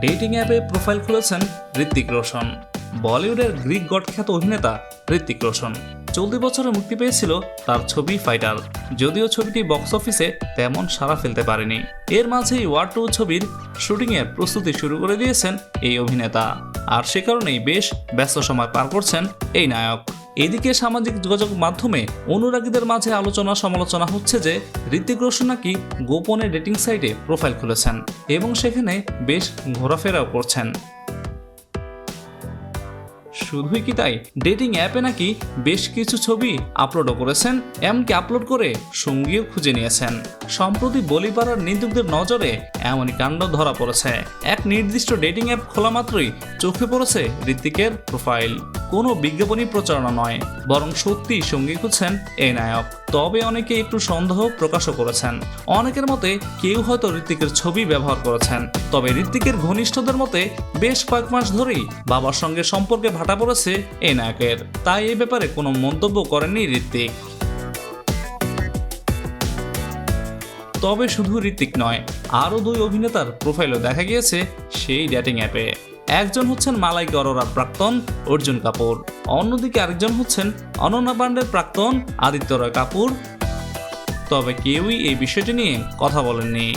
Dating অ্যাপে profile খুলেছেন ঋত্বিক রোশন। বলিউডের গ্রিক গড খ্যাত অভিনেতা ঋত্বিক রোশন। চলতি বছরে মুক্তি পেয়েছিল তার ছবি ফাইটার। যদিও ছবিটি বক্স অফিসে তেমন সাড়া ফেলতে পারেনি। এর মাঝেই ওয়ার টু ছবির শুটিংয়ের প্রস্তুতি শুরু করে দিয়েছেন এই অভিনেতা। আর সে কারণেই বেশ ব্যস্ত সময় পার করছেন এই নায়ক। এদিকে সামাজিক যোগাযোগ মাধ্যমে অনুরাগীদের মাঝে আলোচনা সমালোচনা হচ্ছে যে ঋতিক রোশন নাকি গোপনে ডেটিং সাইটে প্রোফাইল খুলেছেন এবং সেখানে বেশ ঘোরাফেরাও করছেন। শুধুই কি তাই? ডেটিং অ্যাপে নাকি বেশ কিছু ছবি আপলোডও করেছেন, এমনকি আপলোড করে সঙ্গীও খুঁজে নিয়েছেন। সম্প্রতি বলিপাড়ার নিন্দুকদের নজরে এমনই কাণ্ড ধরা পড়েছে। এক নির্দিষ্ট ডেটিং অ্যাপ খোলা মাত্রই চোখে পড়েছে ঋত্বিকের প্রোফাইল কোনো বিজ্ঞাপনী প্রচারণা নয়, বরং সত্যি সঙ্গী খুঁজছেন এই নায়ক। তবে অনেকে একটু সন্দেহ প্রকাশও করেছেন। অনেকের মতে কেউ হয়তো ঋত্বিকের ছবি ব্যবহার করেছেন। তবে ঋত্বিকের ঘনিষ্ঠদের মতে বেশ কয়েক মাস ধরেই বাবার সঙ্গে সম্পর্কে ভাটা পড়েছে এই নায়কের। তাই এ ব্যাপারে কোনো মন্তব্য করেননি ঋত্বিক। তবে শুধু ঋত্বিক নয়, আরও দুই অভিনেতার প্রোফাইলও দেখা গিয়েছে সেই ডেটিং অ্যাপে। একজন হচ্ছেন মালাই গরোরার প্রাক্তন অর্জুন কাপুর। অন্যদিকে আরেকজন হচ্ছেন অনন্যা পাণ্ডের প্রাক্তন আদিত্য রয় কাপুর। তবে কেউই এই বিষয়টি নিয়ে কথা বলেননি।